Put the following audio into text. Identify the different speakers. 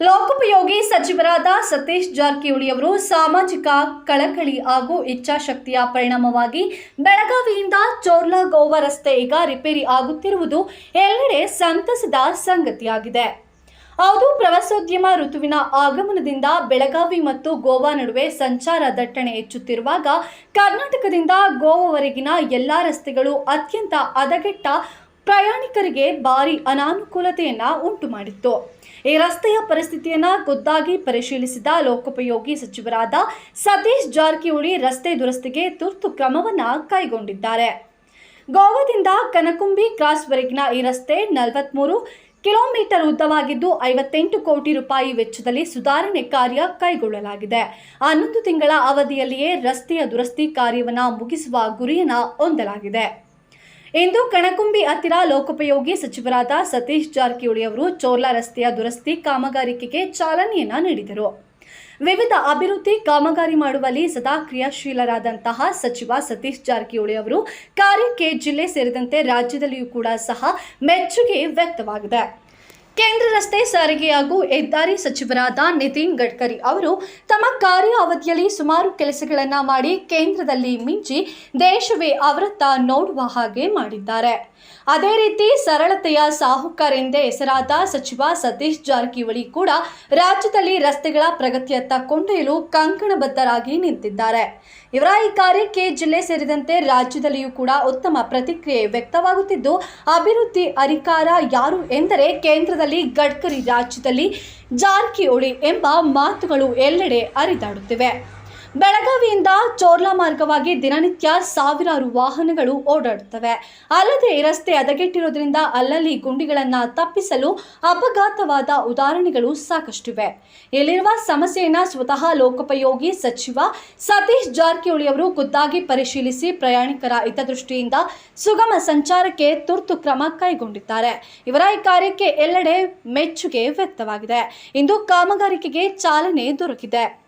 Speaker 1: ಲೋಕೋಪಯೋಗಿ ಸಚಿವರಾದ ಸತೀಶ್ ಜಾರಕಿಹೊಳಿ ಅವರು ಸಾಮಾಜಿಕ ಕಳಕಳಿ ಹಾಗೂ ಇಚ್ಛಾಶಕ್ತಿಯ ಪರಿಣಾಮವಾಗಿ ಬೆಳಗಾವಿಯಿಂದ ಚೋರ್ಲಾ ಗೋವಾ ರಸ್ತೆ ಈಗ ರಿಪೇರಿ ಆಗುತ್ತಿರುವುದು ಎಲ್ಲೆಡೆ ಸಂತಸದ ಸಂಗತಿಯಾಗಿದೆ. ಹೌದು, ಪ್ರವಾಸೋದ್ಯಮ ಋತುವಿನ ಆಗಮನದಿಂದ ಬೆಳಗಾವಿ ಮತ್ತು ಗೋವಾ ನಡುವೆ ಸಂಚಾರ ದಟ್ಟಣೆ ಹೆಚ್ಚುತ್ತಿರುವಾಗ ಕರ್ನಾಟಕದಿಂದ ಗೋವಾವರೆಗಿನ ಎಲ್ಲ ರಸ್ತೆಗಳು ಅತ್ಯಂತ ಹದಗೆಟ್ಟ ಪ್ರಯಾಣಿಕರಿಗೆ ಭಾರಿ ಅನಾನುಕೂಲತೆಯನ್ನ ಉಂಟು ಮಾಡಿತ್ತು ಈ ರಸ್ತೆಯ ಪರಿಸ್ಥಿತಿಯನ್ನ ಖುದ್ದಾಗಿ ಪರಿಶೀಲಿಸಿದ ಲೋಕೋಪಯೋಗಿ ಸಚಿವರಾದ ಸತೀಶ್ ಜಾರಕಿಹೊಳಿ ರಸ್ತೆ ದುರಸ್ತಿಗೆ ತುರ್ತು ಕ್ರಮವನ್ನ ಕೈಗೊಂಡಿದ್ದಾರೆ. ಗೋವಾದಿಂದ ಕನಕುಂಬಿ ಕ್ರಾಸ್ವರೆಗಿನ ಈ ರಸ್ತೆ ನಲವತ್ತ್ಮೂರು ಕಿಲೋಮೀಟರ್ ಉದ್ದವಾಗಿದ್ದು ಐವತ್ತೆಂಟು ಕೋಟಿ ರೂಪಾಯಿ ವೆಚ್ಚದಲ್ಲಿ ಸುಧಾರಣೆ ಕಾರ್ಯ ಕೈಗೊಳ್ಳಲಾಗಿದೆ. ಹನ್ನೊಂದು ತಿಂಗಳ ಅವಧಿಯಲ್ಲಿಯೇ ರಸ್ತೆಯ ದುರಸ್ತಿ ಕಾರ್ಯವನ್ನು ಮುಗಿಸುವ ಗುರಿಯನ್ನು ಹೊಂದಲಾಗಿದೆ. ಇಂದು ಕಣಕುಂಬಿ ಹತ್ತಿರ ಲೋಕೋಪಯೋಗಿ ಸಚಿವರಾದ ಸತೀಶ್ ಜಾರಕಿಹೊಳಿ ಅವರು ಚೋರ್ಲಾ ರಸ್ತೆಯ ದುರಸ್ತಿ ಕಾಮಗಾರಿಕೆಗೆ ಚಾಲನೆಯನ್ನ ನೀಡಿದರು. ವಿವಿಧ ಅಭಿವೃದ್ಧಿ ಕಾಮಗಾರಿ ಮಾಡುವಲ್ಲಿ ಸದಾ ಕ್ರಿಯಾಶೀಲರಾದಂತಹ ಸಚಿವ ಸತೀಶ್ ಜಾರಕಿಹೊಳಿ ಅವರು ಕಾರ್ಯಕ್ಕೆ ಜಿಲ್ಲೆ ಸೇರಿದಂತೆ ರಾಜ್ಯದಲ್ಲಿಯೂ ಕೂಡ ಸಹ ಮೆಚ್ಚುಗೆ ವ್ಯಕ್ತವಾಗಿದೆ. ಕೇಂದ್ರ ರಸ್ತೆ ಸಾರಿಗೆ ಹಾಗೂ ಹೆದ್ದಾರಿ ಸಚಿವರಾದ ನಿತಿನ್ ಗಡ್ಕರಿ ಅವರು ತಮ್ಮ ಕಾರ್ಯ ಅವಧಿಯಲ್ಲಿ ಸುಮಾರು ಕೆಲಸಗಳನ್ನು ಮಾಡಿ ಕೇಂದ್ರದಲ್ಲಿ ಮಿಂಚಿ ದೇಶವೇ ಅವರತ್ತ ನೋಡುವ ಹಾಗೆ ಮಾಡಿದ್ದಾರೆ. ಅದೇ ರೀತಿ ಸರಳತೆಯ ಸಾಹುಕಾರ ಎಂದೇ ಹೆಸರಾದ ಸಚಿವ ಸತೀಶ್ ಜಾರಕಿಹೊಳಿ ಕೂಡ ರಾಜ್ಯದಲ್ಲಿ ರಸ್ತೆಗಳ ಪ್ರಗತಿಯತ್ತ ಕೊಂಡೊಯ್ಯಲು ಕಂಕಣಬದ್ಧರಾಗಿ ನಿಂತಿದ್ದಾರೆ. ಇವರ ಈ ಕಾರ್ಯಕ್ಕೆ ಜಿಲ್ಲೆ ಸೇರಿದಂತೆ ರಾಜ್ಯದಲ್ಲಿಯೂ ಕೂಡ ಉತ್ತಮ ಪ್ರತಿಕ್ರಿಯೆ ವ್ಯಕ್ತವಾಗುತ್ತಿದ್ದು, ಅಭಿವೃದ್ಧಿ ಅಧಿಕಾರ ಯಾರು ಎಂದರೆ ಕೇಂದ್ರದಲ್ಲಿ ಗಡ್ಕರಿ ರಾಜ್ಯದಲ್ಲಿ ಜಾರಕಿಹೊಳಿ ಎಂಬ ಮಾತುಗಳು ಎಲ್ಲೆಡೆ ಹರಿದಾಡುತ್ತಿವೆ. ಬೆಳಗಾವಿಯಿಂದ ಚೋರ್ಲಾ ಮಾರ್ಗವಾಗಿ ದಿನನಿತ್ಯ ಸಾವಿರಾರು ವಾಹನಗಳು ಓಡಾಡುತ್ತವೆ. ಅಲ್ಲದೆ ರಸ್ತೆ ಹದಗೆಟ್ಟಿರೋದ್ರಿಂದ ಅಲ್ಲಲ್ಲಿ ಗುಂಡಿಗಳನ್ನು ತಪ್ಪಿಸಲು ಅಪಘಾತವಾದ ಉದಾಹರಣೆಗಳು ಸಾಕಷ್ಟಿವೆ. ಇಲ್ಲಿರುವ ಸಮಸ್ಯೆಯನ್ನು ಸ್ವತಃ ಲೋಕೋಪಯೋಗಿ ಸಚಿವ ಸತೀಶ್ ಜಾರಕಿಹೊಳಿ ಅವರು ಖುದ್ದಾಗಿ ಪರಿಶೀಲಿಸಿ ಪ್ರಯಾಣಿಕರ ಹಿತದೃಷ್ಟಿಯಿಂದ ಸುಗಮ ಸಂಚಾರಕ್ಕೆ ತುರ್ತು ಕ್ರಮ ಕೈಗೊಂಡಿದ್ದಾರೆ. ಇವರ ಈ ಕಾರ್ಯಕ್ಕೆ ಎಲ್ಲೆಡೆ ಮೆಚ್ಚುಗೆ ವ್ಯಕ್ತವಾಗಿದೆ. ಇಂದು ಕಾಮಗಾರಿಕೆಗೆ ಚಾಲನೆ ದೊರಕಿದೆ.